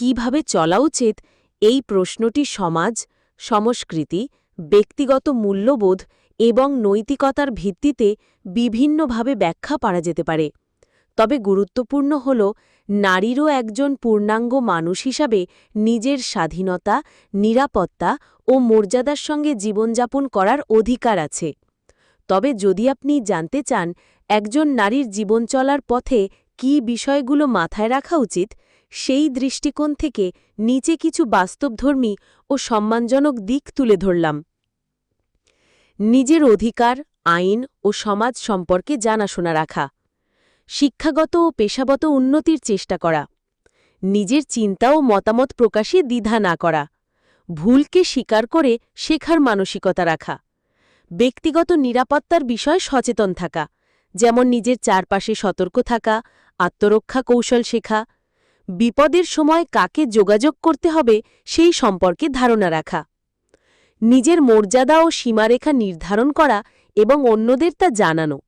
কীভাবে চলা উচিত, এই প্রশ্নটি সমাজ, সংস্কৃতি, ব্যক্তিগত মূল্যবোধ এবং নৈতিকতার ভিত্তিতে বিভিন্নভাবে ব্যাখ্যা পারা যেতে পারে। তবে গুরুত্বপূর্ণ হল, নারীরও একজন পূর্ণাঙ্গ মানুষ হিসাবে নিজের স্বাধীনতা, নিরাপত্তা ও মর্যাদার সঙ্গে জীবনযাপন করার অধিকার আছে। তবে যদি আপনি জানতে চান, একজন নারীর জীবন চলার পথে কী বিষয়গুলো মাথায় রাখা উচিত সেই দৃষ্টিকোণ থেকে নিচে কিছু বাস্তবধর্মী ও সম্মানজনক দিক তুলে ধরলাম। নিজের অধিকার, আইন ও সমাজ সম্পর্কে জানাশোনা রাখা। শিক্ষাগত ও পেশাগত উন্নতির চেষ্টা করা। নিজের চিন্তা ও মতামত প্রকাশে দ্বিধা না করা। ভুলকে স্বীকার করে শেখার মানসিকতা রাখা। ব্যক্তিগত নিরাপত্তার বিষয়ে সচেতন থাকা, যেমন নিজের চারপাশে সতর্ক থাকা, আত্মরক্ষা কৌশল শেখা বিপদের সময় কাকে যোগাযোগ করতে হবে সেই সম্পর্কে ধারণা রাখা। নিজের মর্যাদা ও সীমারেখা নির্ধারণ করা এবং অন্যদের তা জানানো।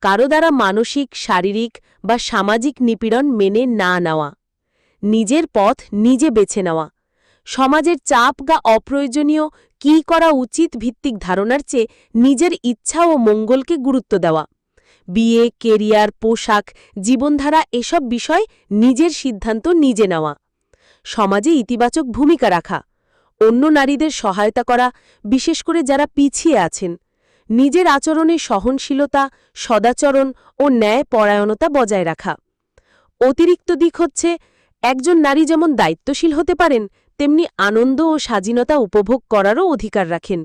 কারও দ্বারা মানসিক, শারীরিক বা সামাজিক নিপীড়ন মেনে না নেওয়া। নিজের পথ নিজে বেছে নেওয়া। সমাজের চাপ বা অপ্রয়োজনীয় কী করা উচিত ভিত্তিক ধারণার চেয়ে নিজের ইচ্ছা ও মঙ্গলকে গুরুত্ব দেওয়া। বিয়ে, কেরিয়ার, পোশাক, জীবনধারা এসব বিষয় নিজের সিদ্ধান্ত নিজে নেওয়া। সমাজে ইতিবাচক ভূমিকা রাখা। অন্য নারীদের সহায়তা করা, বিশেষ করে যারা পিছিয়ে আছেন। নিজের আচরণে সহনশীলতা, সদাচরণ ও ন্যায় পরায়ণতা বজায় রাখা। অতিরিক্ত দিক হচ্ছে, একজন নারী যেমন দায়িত্বশীল হতে পারেন, তেমনি আনন্দ ও স্বাধীনতা উপভোগ করারও অধিকার রাখেন।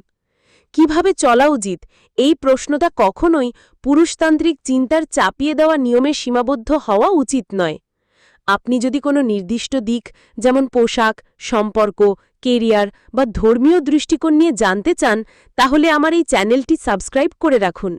কীভাবে চলা উচিত? এই প্রশ্নটা কখনোই পুরুষতান্ত্রিক চিন্তার চাপিয়ে দেওয়া নিয়মে সীমাবদ্ধ হওয়া উচিত নয়। আপনি যদি কোনো নির্দিষ্ট দিক, যেমন পোশাক, সম্পর্ক, কেরিয়ার বা ধর্মীয় দৃষ্টিকোণ নিয়ে জানতে চান, তাহলে আমার এই চ্যানেলটি সাবস্ক্রাইব করে রাখুন।